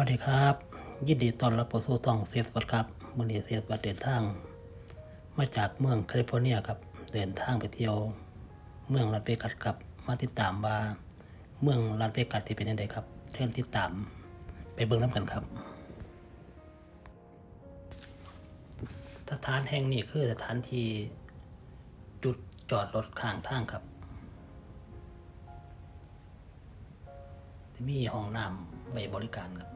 วัสดีครับ ยินดีต้อนรับเข้สู่ท่องเสียสวัดครับมื่อนี้เสียสวัดเดินทาง มาจากเมืองแคลิฟอร์เนียครับ เดินทางไปเที่ยว เมืองลาสเวกัสครับมาติดตามว่าเมืองลาสเวกัสที่เป็นยังไงครับเชิญติดตามไปเบิ่งน้ำกันครับ สถานแห่งนี้คือสถานที่จุดจอดรถข้างทางครับมีห้องน้ำไว้บริการครับ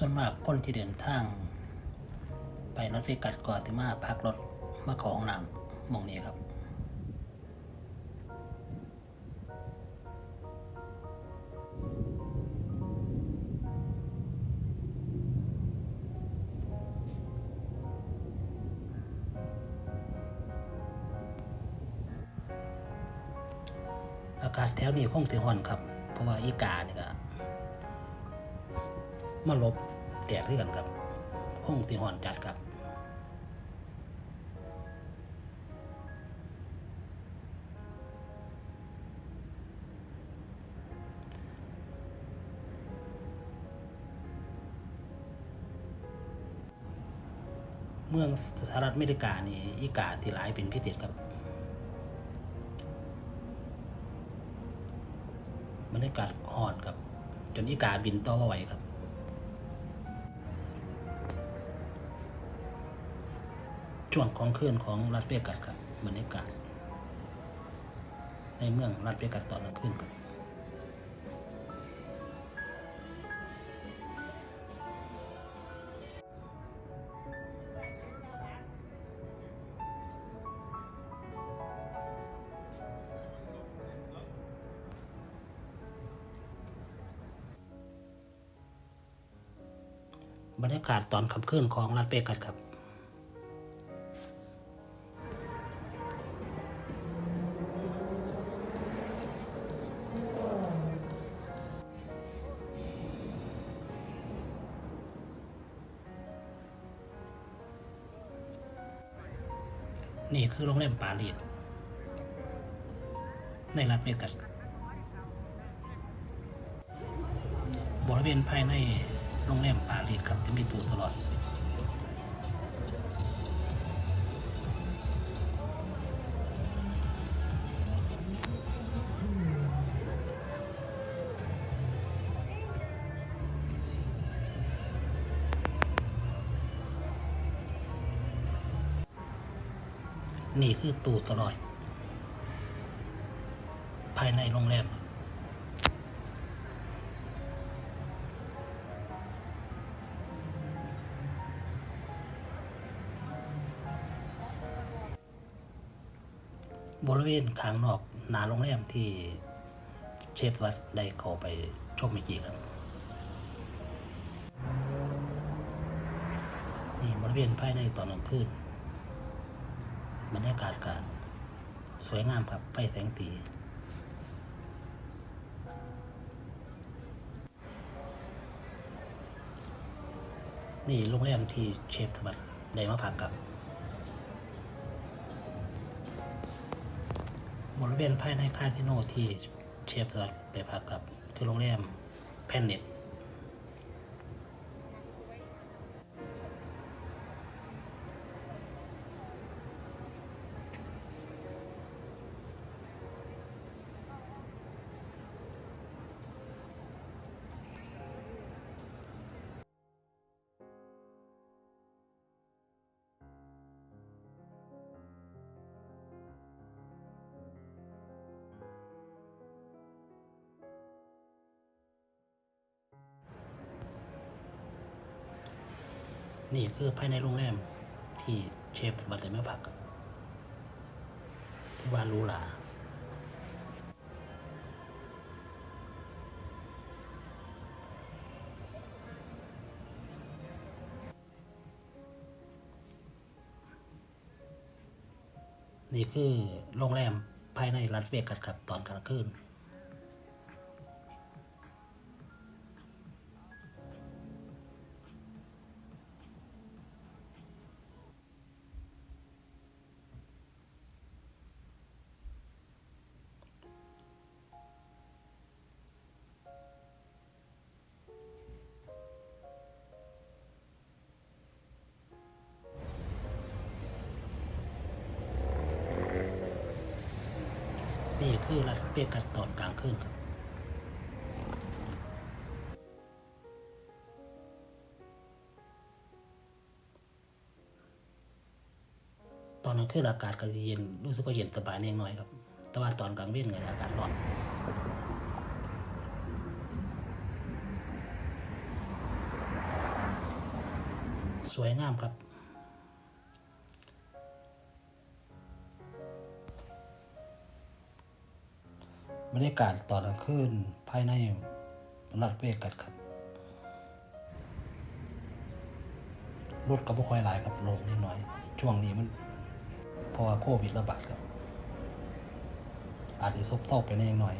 ส่วนมากคนที่เดินทาง ไปนอตเวกัสก่อนที่มาพักรถมาขอห้องน้ำมองนี้ครับอากาศแถวนี้คงถือห่อนครับ เพราะว่าอีกาเนี่ยก็มาลบ แดดด้วยกันครับคงถือห่อนจัดครับเมืองสหรัฐอเมริกานี่อีกาที่หลายเป็นพิเศษครับบรรยากาศห่อนครับ จนอีกาบินต่อมาไหวครับ ช่วงของคลื่นของรัฐเวกัสครับบรรยากาศ ในเมืองรัฐเวกัสตอนกลางคืนครับบรรยากาศตอนขับเคลื่อนของรัฐเวกัสครับ นี่คือโรงแรมปารีสในรัฐเวกัสบริเวณภายในโรงแรมปารีสครับจะมีตู้ตลอด นี่คือตู้ตลอด ภายในโรงแรมบริเวณข้างนอกหนาโรงแรมที่เชฟวัดได้เข้าไปชมเมื่อกี้ครับ นี่บริเวณภายในตอนกลางคืน บรรยากาศก็สวยงามครับ ไฟแสงสีนี่โรงแรมที่เชฟสวัสดิ์ได้มาพักครับบริเวณภายในคาสิโนที่เชฟสวัสดิ์ไปพักกับคือโรงแรมแพนเน็ต นี่คือภายในโรงแรมที่เชฟสวัสดิ์ได้มาพักที่ว่ารูหรานี่คือโรงแรมภายในรัสเวกัสครับตอนกลางคืน คือรัดเวกัสตอนกลางคืนครับตอนกลางคืนอากาศก็เย็นรู้สึกว่าเย็นสบายเล็กน้อยครับ แต่ว่าตอนกลางเว้นก็อากาศร้อนสวยงามครับ รรยากาศตอนกลางคืนภายในรัฐเวกัสครับรถก็บ่ค่อยหลายครับลงนิดหน่อย ช่วงนี้มันเพราะว่าโควิดระบาดครับ อาจจะซบเซาไปนิดหน่อย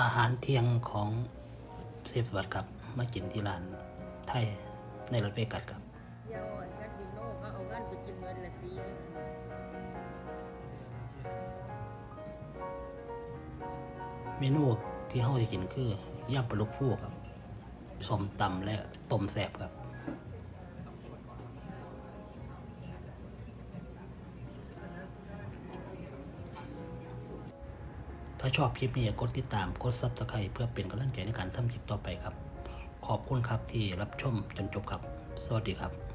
อาหารเที่ยงของเซฟสวัสดครับ มากินที่ร้านไทยในรัฐเวกัสครับเดี๋ยวอ่อนคาสิโนก็เอาเงินไปกินเงินละตีเมนูที่เราจะกินคือย่างปลาลูกฟูครับสมตำและต้มแสบครับ ถ้าชอบคลิปนี้กดติดตาม กด Subscribe เพื่อเป็นกำลังใจในการทำคลิปต่อไปครับ ขอบคุณครับที่รับชมจนจบครับ สวัสดีครับ